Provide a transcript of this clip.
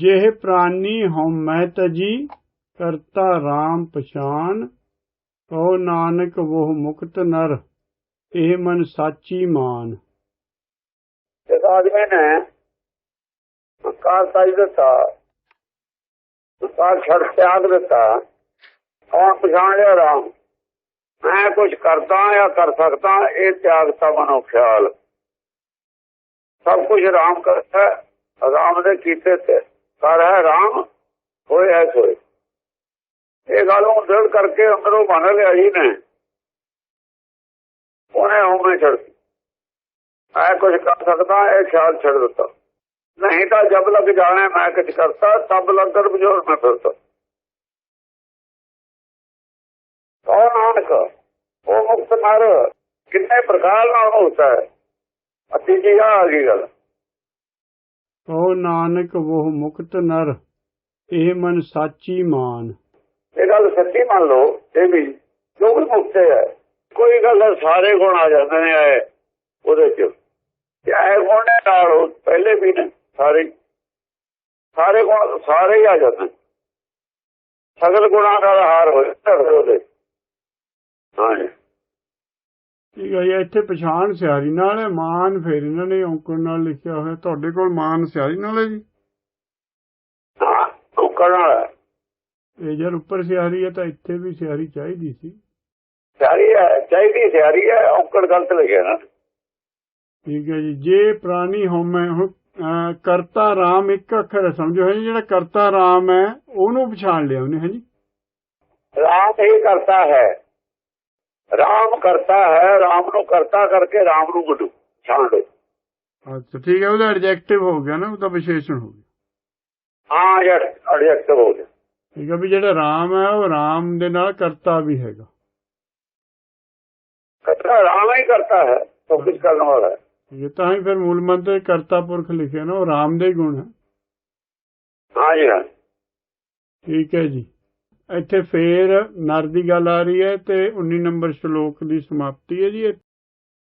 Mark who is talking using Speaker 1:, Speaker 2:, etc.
Speaker 1: ਜਿਹ ਪ੍ਰਾਨੀ ਹਉਮੈ ਤਜੀ ਕਰਤਾ RAM ਪਛਾਨ ਕਹੋ ਨਾਨਕ ਉਹ ਮੁਕਤ ਨਰ, ਇਹ ਮਨ ਸਾਚੀ ਮਾਨ।
Speaker 2: ਇਸ ਆਦਮੀ ਨੇ ਸੰਸਾਰ ਸਾਜ ਦਿੱਤਾ ਸੰਸਾਰ ਛੱਡ ਤਿਆਗ ਦਿੱਤਾ, ਕੌਣ ਪਛਾਣ ਲਿਆ ਰਾਮ? ਮੈਂ ਕੁਝ ਕਰਦਾ ਜਾਂ ਕਰ ਸਕਦਾ, ਇਹ ਤਿਆਗਤਾ ਮਨੋ ਖਿਆਲ। ਸਭ ਕੁਝ ਰਾਮ ਕਰਦਾ ਰਾਮ ਦੇ ਕੀਤੇ ਤੇ ਕਰ ਹੈ ਰਾਮ, ਹੋਏ ਹੈ ਸੋਏ। ਇਹ ਗੱਲ ਉਹ ਦ੍ਰਿੜ ਕਰਕੇ ਅੰਦਰੋਂ ਮੰਨ ਲਿਆ ਜੀ ਨੇ। ਉਹਨੇ ਉਵੇਂ ਛੱਡ ਦਿੱਤੀ। ਕੁਝ ਕਰ ਸਕਦਾ, ਇਹ ਖਿਆਲ ਛੱਡ ਦਿੱਤਾ। ਨਹੀਂ ਤਾਂ ਜਬ ਲੱਗ ਜਾਣਾ, ਮੈਂ ਕੁਝ ਕਰਤਾ, ਤਬ ਲੱਗਰ ਬਜੋਰ ਮੈਂ ਫਿਰਤਾ ਕੌਣ ਨਾਨਕ? ਉਹ ਮੁਕਤ ਮਰ। ਕਿੰਨੇ ਪ੍ਰਕਾਰ ਨਾਲ ਹੁੰਦਾ ਹੈ। ਅੱਤੀ ਜੀ ਆ ਗਈ ਗੱਲ।
Speaker 1: ਕਹੋ ਨਾਨਕ ਉਹ ਮੁਕਤ ਨਰ, ਇਹ ਮਨ ਸਾਚੀ ਮਾਨ।
Speaker 2: ਇਹ ਗੱਲ ਸੱਚੀ ਮੰਨ ਲਓ, ਇਹ ਵੀ ਜੋ ਵੀ ਮੁਕਤ ਹੈ ਕੋਈ ਗੱਲ ਸਾਰੇ ਗੁਣ ਆ ਜਾਂਦੇ ਨੇ ਆਏ ਉਹਦੇ ਚ। ਚਾਹੇ ਗੁਣ ਨਾਲ ਪਹਿਲੇ ਵੀ ਨੇ, ਸਾਰੇ। ਸਾਰੇ ਗੁਣ ਸਾਰੇ ਹੀ ਆ ਜਾਂਦੇ ਸਗਲ ਗੁਣਾਂ ਦਾ ਹਾਰ ਹੋ ਜਾਂਦਾ ਉਹਦੇ ਹਾਂਜੀ
Speaker 1: ਠੀਕ ਹੈ ਇੱਥੇ ਪਛਾਣ ਸਿਆਰੀ ਨਾਲ ਹੈ ਮਾਨ ਫਿਰ ਇਹਨਾਂ ਨੇ ਔਂਕੜ ਨਾਲ ਲਿਖਿਆ ਹੋਇਆ। ਤੁਹਾਡੇ ਕੋਲ ਮਾਨ ਸਿਆਰੀ ਨਾਲ ਹੈ ਜੀ?
Speaker 2: ਕਰਨ ਵਾਲਾ
Speaker 1: ਇਹ ਜਰ ਉੱਪਰ ਸਿਆਰੀ ਹੈ ਤਾਂ ਇੱਥੇ ਵੀ ਸਿਆਰੀ ਚਾਹੀਦੀ ਸੀ।
Speaker 2: ਸਿਆਰੀ ਹੈ ਚਾਹੀਦੀ ਸਿਆਰੀ ਹੈ ਔਕੜ ਗਲਤ ਲਿਖਿਆ ਨਾ।
Speaker 1: ਠੀਕ ਹੈ ਜੀ। ਜੇ ਪ੍ਰਾਨੀ ਹਉਮੈ ਹੁਣ ਕਰਤਾ RAM ਇੱਕ ਅੱਖਰ ਹੈ, ਸਮਝੋ ਹੈ ਜਿਹੜਾ ਕਰਤਾ RAM ਹੈ ਉਹਨੂੰ ਪਛਾਣ ਲਿਆ ਉਹਨੇ ਹੈ ਜੀ?
Speaker 2: ਰਾਮ ਹੀ ਕਰਤਾ ਹੈ। ਰਾਮ ਕਰਤਾ ਹੈ ਰਾਮ ਨੂੰ ਕਰਤਾ ਕਰਕੇ ਰਾਮ ਨੂੰ ਗੁੱਡੂ ਛਾਣ ਦੇ
Speaker 1: ਅੱਛਾ ਠੀਕ ਹੈ ਉਹਦਾ ਐਡਜੈਕਟਿਵ ਹੋ ਗਿਆ ਨਾ ਉਹਦਾ ਵਿਸ਼ੇਸ਼ਣ ਹੋ ਗਿਆ।
Speaker 2: ਹਾਂ ਯਾਰ ਅੜਜੈਕਟ ਹੋ ਗਿਆ।
Speaker 1: ਠੀਕ ਹੈ ਵੀ ਜਿਹੜਾ RAM ਹੈ ਉਹ RAM ਦੇ ਨਾਲ ਕਰਤਾ ਵੀ ਹੈਗਾ।
Speaker 2: ਕਰਤਾ ਰਾਮ ਹੀ ਕਰਤਾ ਹੈ ਸਭ ਕੁਝ ਕਰਨ ਵਾਲਾ ਹੈ?
Speaker 1: ਇਹ ਤਾਂ ਹੀ ਫਿਰ ਮੂਲ ਮੰਤਰ ਕਰਤਾ ਪੁਰਖ ਲਿਖਿਆ ਨਾ ਉਹ RAM ਦੇ ਗੁਣ ਹੈ।
Speaker 2: ਹਾਂ ਜੀ ਹਾਂ।
Speaker 1: ਠੀਕ ਹੈ ਜੀ। ਇੱਥੇ ਫੇਰ ਨਰ ਦੀ ਗੱਲ ਆ ਰਹੀ ਹੈ ਤੇ 19 ਨੰਬਰ ਸ਼ਲੋਕ ਦੀ ਸਮਾਪਤੀ ਹੈ ਜੀ